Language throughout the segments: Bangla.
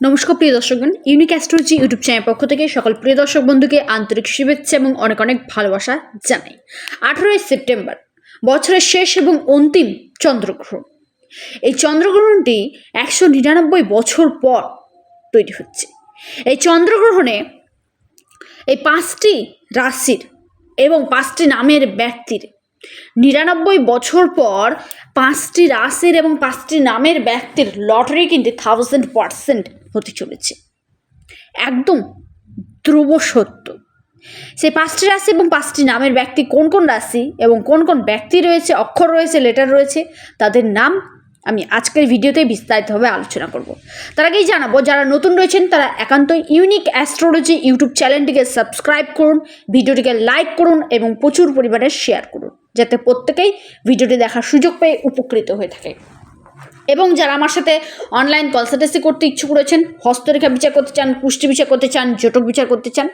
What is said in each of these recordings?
নমস্কার, প্রিয় দর্শকগণ। ইউনিক অ্যাস্ট্রোলজি ইউটিউব চ্যানেল পক্ষ থেকে সকল প্রিয় দর্শক বন্ধুকে আন্তরিক শুভেচ্ছা এবং অনেক অনেক ভালোবাসা জানাই। আঠেরোই সেপ্টেম্বর, বছরের শেষ এবং অন্তিম চন্দ্রগ্রহণ। এই চন্দ্রগ্রহণটি একশো নিরানব্বই বছর পর তৈরি হচ্ছে। এই চন্দ্রগ্রহণে এই পাঁচটি রাশির এবং পাঁচটি নামের ব্যক্তির নিরানব্বই বছর পর পাঁচটি রাশির এবং পাঁচটি নামের ব্যক্তির লটারি কিন্তু থাউজেন্ড পারসেন্ট হতে চলেছে। একদম ধ্রুব সত্য। সেই পাঁচটি রাশি এবং পাঁচটি নামের ব্যক্তি কোন কোন রাশি এবং কোন কোন ব্যক্তি রয়েছে, অক্ষর রয়েছে লেটার রয়েছে, তাদের নাম আমি আজকের ভিডিওতে বিস্তারিতভাবে আলোচনা করব। তার আগেই জানাব, যারা নতুন রয়েছেন, তারা একান্ত ইউনিক অ্যাস্ট্রোলজি ইউটিউব চ্যানেলটিকে সাবস্ক্রাইব করুন, ভিডিওটিকে লাইক করুন এবং প্রচুর পরিমাণে শেয়ার করুন। যাতে প্রত্যেকেই ভিডিওটি দেখার সুযোগ পেয়ে উপকৃত হয়ে থাকে। এবং যারা আমার সাথে অনলাইন কনসালটেন্সি করতে ইচ্ছুক রয়েছেন, হস্তরেখা বিচার করতে চান, পুষ্টি বিচার করতে চান, জটক বিচার করতে চান,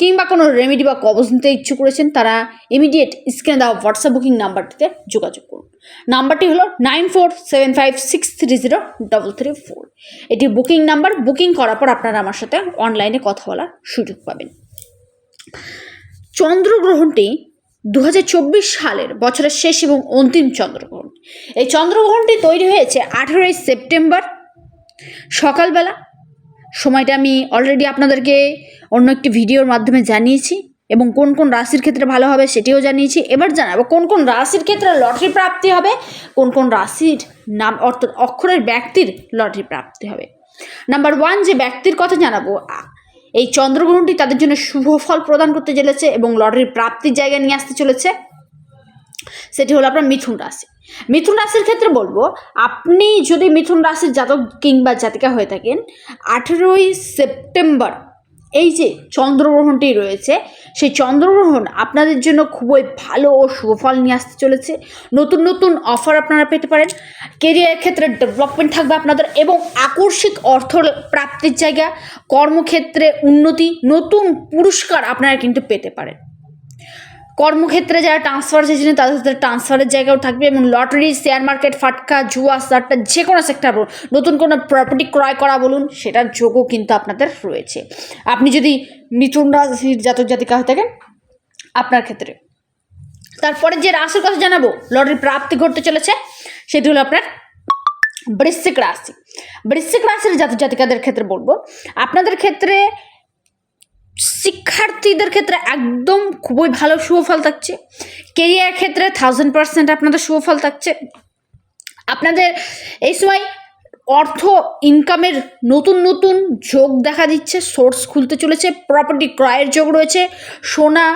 কিংবা কোনো রেমেডি বা কবজ নিতে ইচ্ছুক রয়েছেন, তারা ইমিডিয়েট স্ক্রিনে দেওয়া হোয়াটসঅ্যাপ বুকিং নাম্বারটিতে যোগাযোগ করুন। নাম্বারটি হলো nine four seven five six three zero double three four এটি বুকিং নাম্বার বুকিং করার পর আপনারা আমার সাথে অনলাইনে কথা বলার সুযোগ পাবেন। চন্দ্রগ্রহণটি দু হাজার চব্বিশ সালের বছরের শেষ এবং অন্তিম চন্দ্রগ্রহণ। এই চন্দ্রগ্রহণটি তৈরি হয়েছে আঠেরোই সেপ্টেম্বর সকালবেলা। সময়টা আমি অলরেডি আপনাদেরকে অন্য একটি ভিডিওর মাধ্যমে জানিয়েছি এবং কোন কোন রাশির ক্ষেত্রে ভালো হবে সেটিও জানিয়েছি। এবার জানাব কোন কোন রাশির ক্ষেত্রে লটারি প্রাপ্তি হবে, কোন কোন রাশির নাম অর্থাৎ অক্ষরের ব্যক্তির লটারি প্রাপ্তি হবে। নাম্বার ওয়ান যে ব্যক্তির কথা জানাব এই চন্দ্রগ্রহণটি তাদের জন্য শুভ ফল প্রদান করতে চলেছে এবং লটারির প্রাপ্তির জায়গায় নিয়ে আসতে চলেছে। সেটি হলো আপনার মিথুন রাশি। মিথুন রাশির ক্ষেত্রে বলব, আপনি যদি মিথুন রাশির জাতক কিংবা জাতিকা হয়ে থাকেন, আঠেরোই সেপ্টেম্বর এই যে চন্দ্রগ্রহণটি রয়েছে, সেই চন্দ্রগ্রহণ আপনাদের জন্য খুবই ভালো ও সুফল নিয়ে আসতে চলেছে। নতুন নতুন অফার আপনারা পেতে পারেন। কেরিয়ারের ক্ষেত্রে ডেভেলপমেন্ট থাকবে আপনাদের এবং আকর্ষিক অর্থ প্রাপ্তির জায়গা, কর্মক্ষেত্রে উন্নতি, নতুন পুরস্কার আপনারা কিন্তু পেতে পারেন। কর্মক্ষেত্রে যারা ট্রান্সফার চেয়েছিলেন তাদের সাথে ট্রান্সফারের জায়গাও থাকবে এবং লটারি শেয়ার মার্কেট ফাটকা, জুয়া, সারটা যে কোনো সেক্টর বলুন, নতুন কোনো প্রপার্টি ক্রয় করা বলুন, সেটার যোগও কিন্তু আপনাদের রয়েছে। আপনি যদি মিথুন রাশির জাতক জাতিকা হয়ে থাকেন, আপনার ক্ষেত্রে। তারপরে যে রাশির কথা জানাব লটারি প্রাপ্তি ঘটতে চলেছে, সেটি হলো আপনার বৃশ্চিক রাশি। বৃশ্চিক রাশির জাতক জাতিকাদের ক্ষেত্রে বলব, আপনাদের ক্ষেত্রে শিক্ষার্থীদের ক্ষেত্রে একদম খুবই ভালো শুভফল থাকছে। কেরিয়ার ক্ষেত্রে থাউজেন্ড পার্সেন্ট আপনাদের শুভফল থাকছে। আপনাদের এই সময় অর্থ ইনকামের নতুন নতুন যোগ দেখা দিচ্ছে সোর্স খুলতে চলেছে প্রপার্টি ক্রয়ের যোগ রয়েছে, সোনা,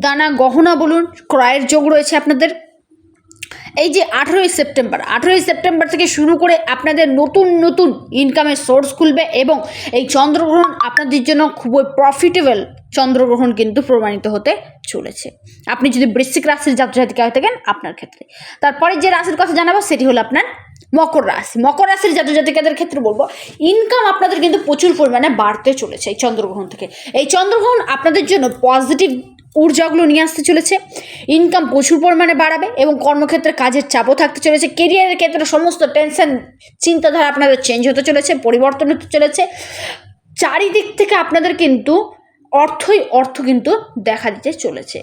দানা, গহনা বলুন, ক্রয়ের যোগ রয়েছে আপনাদের। এই যে আঠেরোই সেপ্টেম্বর আঠেরোই সেপ্টেম্বর থেকে শুরু করে আপনাদের নতুন নতুন ইনকামের সোর্স খুলবে এবং এই চন্দ্রগ্রহণ আপনাদের জন্য খুবই প্রফিটেবল চন্দ্রগ্রহণ কিন্তু প্রমাণিত হতে চলেছে। আপনি যদি বৃশ্চিক রাশির জাতজাতিকা হয়ে থাকেন আপনার ক্ষেত্রে। তারপরে যে রাশির কথা জানাব সেটি হলো আপনার মকর রাশি। মকর রাশির জাতজাতিকাদের ক্ষেত্রে বলব ইনকাম আপনাদের কিন্তু প্রচুর পরিমাণে বাড়তে চলেছে এই চন্দ্রগ্রহণ থেকে। এই চন্দ্রগ্রহণ আপনাদের জন্য পজিটিভ ঊর্জাগুলো নিয়ে আসতে চলেছে। ইনকাম প্রচুর পরিমাণে বাড়াবে এবং কর্মক্ষেত্রে কাজের চাপও থাকতে চলেছে। কেরিয়ারের ক্ষেত্রে সমস্ত টেনশন চিন্তাধারা আপনাদের চেঞ্জ হতে চলেছে, পরিবর্তন হতে চলেছে। চারিদিক থেকে আপনাদের কিন্তু অর্থই অর্থ কিন্তু দেখা দিতে চলেছে।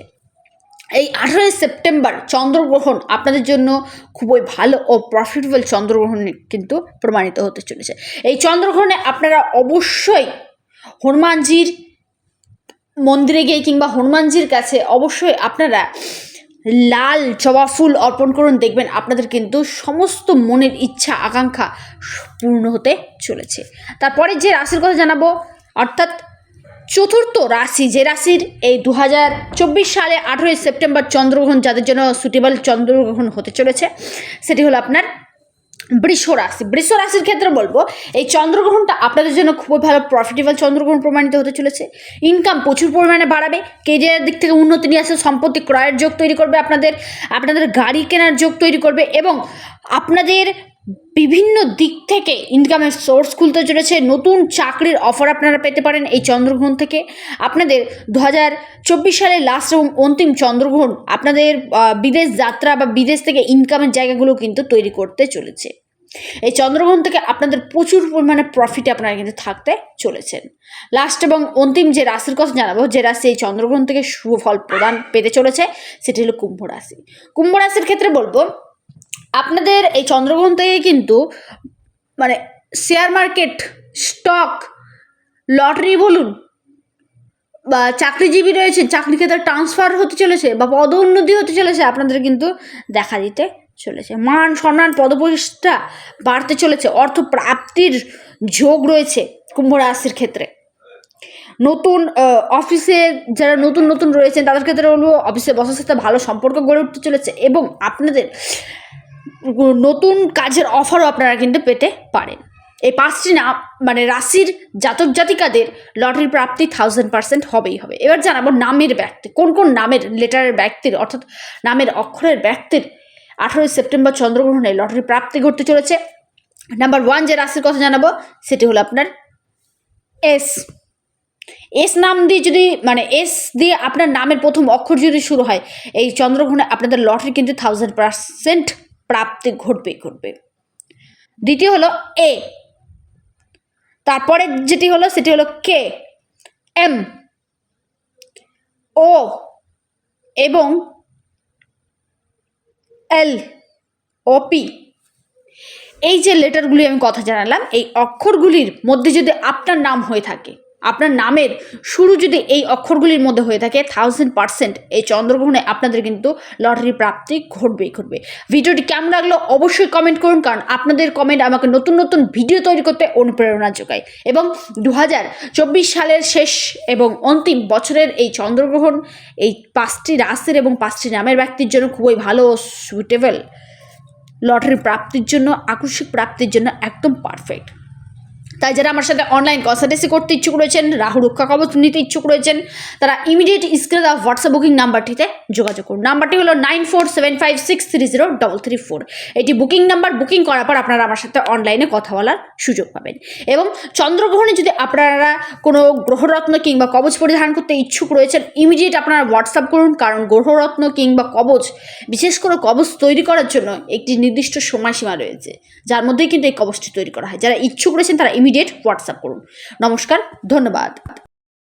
এই আঠেরোই সেপ্টেম্বর চন্দ্রগ্রহণ আপনাদের জন্য খুবই ভালো ও প্রফিটেবল চন্দ্রগ্রহণ কিন্তু প্রমাণিত হতে চলেছে। এই চন্দ্রগ্রহণে আপনারা অবশ্যই হনুমানজির মন্দিরে গিয়ে কিংবা হনুমানজির কাছে অবশ্যই আপনারা লাল জবা ফুল অর্পণ করুন। দেখবেন আপনাদের কিন্তু সমস্ত মনের ইচ্ছা, আকাঙ্ক্ষা পূর্ণ হতে চলেছে। তারপরে যে রাশির কথা জানাব, অর্থাৎ চতুর্থ রাশি, যে রাশির এই দু হাজার চব্বিশ সালে আঠেরোই সেপ্টেম্বর চন্দ্রগ্রহণ, যাদের জন্য সুটেবল চন্দ্রগ্রহণ হতে চলেছে, সেটি হলো আপনার বৃষ রাশি বৃষ রাশির ক্ষেত্রে বলব, এই চন্দ্রগ্রহণটা আপনাদের জন্য খুবই ভালো প্রফিটেবল চন্দ্রগ্রহণ প্রমাণিত হতে চলেছে। ইনকাম প্রচুর পরিমাণে বাড়াবে, কেরিয়ারের দিক থেকে উন্নতি নিয়ে আসে, সম্পত্তি ক্রয়ের যোগ তৈরি করবে আপনাদের আপনাদের গাড়ি কেনার যোগ তৈরি করবে এবং আপনাদের বিভিন্ন দিক থেকে ইনকামের সোর্স খুলতে চলেছে। নতুন চাকরির অফার আপনারা পেতে পারেন এই চন্দ্রগ্রহণ থেকে। আপনাদের দু হাজার চব্বিশ সালের লাস্ট এবং অন্তিম চন্দ্রগ্রহণ আপনাদের বিদেশ যাত্রা বা বিদেশ থেকে ইনকামের জায়গাগুলো কিন্তু তৈরি করতে চলেছে। এই চন্দ্রগ্রহণ থেকে আপনাদের প্রচুর পরিমাণে প্রফিটে আপনারা কিন্তু থাকতে চলেছেন। লাস্ট এবং অন্তিম যে রাশির কথা জানাব, যে রাশি এই চন্দ্রগ্রহণ থেকে শুভ ফল প্রদান পেতে চলেছে, সেটি হলো কুম্ভ রাশি। কুম্ভ রাশির ক্ষেত্রে বলব আপনাদের এই চন্দ্রগ্রহণ থেকে কিন্তু মানে শেয়ার মার্কেট স্টক লটারি বলুন, বা চাকরিজীবী রয়েছে চাকরি ক্ষেত্রে ট্রান্সফার হতে চলেছে, বা পদোন্নতি হতে চলেছে, আপনাদের কিন্তু দেখা দিতে চলেছে। মান সম্মান পদপ্রতিষ্ঠা বাড়তে চলেছে অর্থ প্রাপ্তির যোগ রয়েছে কুম্ভ রাশির ক্ষেত্রে। নতুন অফিসে যারা নতুন নতুন রয়েছেন, তাদের ক্ষেত্রে অফিসে বসার সাথে ভালো সম্পর্ক গড়ে উঠতে চলেছে এবং আপনাদের নতুন কাজের অফারও আপনারা কিন্তু পেতে পারেন। এই পাঁচটি নাম মানে রাশির জাতক জাতিকাদের লটারি প্রাপ্তি থাউজেন্ড পার্সেন্ট হবেই হবে। এবার জানাব নামের ব্যক্তি, কোন কোন নামের লেটারের ব্যক্তির, অর্থাৎ নামের অক্ষরের ব্যক্তির আঠারোই সেপ্টেম্বর চন্দ্রগ্রহণে লটারি প্রাপ্তি ঘটতে চলেছে। নাম্বার ওয়ান যে রাশির কথা জানাব, সেটি হলো আপনার এস এস নাম দিয়ে যদি মানে এস দিয়ে আপনার নামের প্রথম অক্ষর যদি শুরু হয়, এই চন্দ্রগ্রহণে আপনাদের লটারি কিন্তু থাউজেন্ড পার্সেন্ট প্রাপ্তি ঘটবে ঘটবে। দ্বিতীয় হলো এ তারপরে যেটি হলো, সেটি হলো কে এম ও এবং এল ও পি এই যে লেটারগুলি আমি কথা জানালাম, এই অক্ষরগুলির মধ্যে যদি আপনার নাম হয়ে থাকে আপনার নামের শুরু যদি এই অক্ষরগুলির মধ্যে হয়ে থাকে থাউজেন্ড পার্সেন্ট এই চন্দ্রগ্রহণে আপনাদের কিন্তু লটারি প্রাপ্তি ঘটবেই ঘটবে। ভিডিওটি কেমন লাগল অবশ্যই কমেন্ট করুন, কারণ আপনাদের কমেন্ট আমাকে নতুন নতুন ভিডিও তৈরি করতে অনুপ্রেরণা যোগায়। এবং দু হাজার চব্বিশ সালের শেষ এবং অন্তিম বছরের এই চন্দ্রগ্রহণ, এই পাঁচটি রাশির এবং পাঁচটি নামের ব্যক্তির জন্য খুবই ভালো সুইটেবল লটারি প্রাপ্তির জন্য, আকস্মিক প্রাপ্তির জন্য একদম পারফেক্ট তাই যারা আমার সাথে অনলাইন কনসালটেন্সি করতে ইচ্ছুক রয়েছেন রাহু রক্ষা কবচ নিতে ইচ্ছুক রয়েছেন, তারা ইমিডিয়েট স্ক্রিনে দেওয়া হোয়াটসঅ্যাপ বুকিং নাম্বারটিতে যোগাযোগ করুন। নাম্বারটি হলো nine four seven five six three zero double three four এটি বুকিং নাম্বার বুকিং করার পর আপনারা আমার সাথে অনলাইনে কথা বলার সুযোগ পাবেন। এবং চন্দ্রগ্রহণে যদি আপনারা কোনো গ্রহরত্ন কিংবা কবচ পরিধান করতে ইচ্ছুক রয়েছেন ইমিডিয়েট আপনারা হোয়াটসঅ্যাপ করুন, কারণ গ্রহরত্ন কিংবা কবচ, বিশেষ করে কবচ তৈরি করার জন্য একটি নির্দিষ্ট সময়সীমা রয়েছে, যার মধ্যেই কিন্তু এই কবচটি তৈরি করা হয়। যারা ইচ্ছুক রয়েছেন, তারা ইমিডিয়েট হোয়াটসঅ্যাপ করুন। নমস্কার ধন্যবাদ।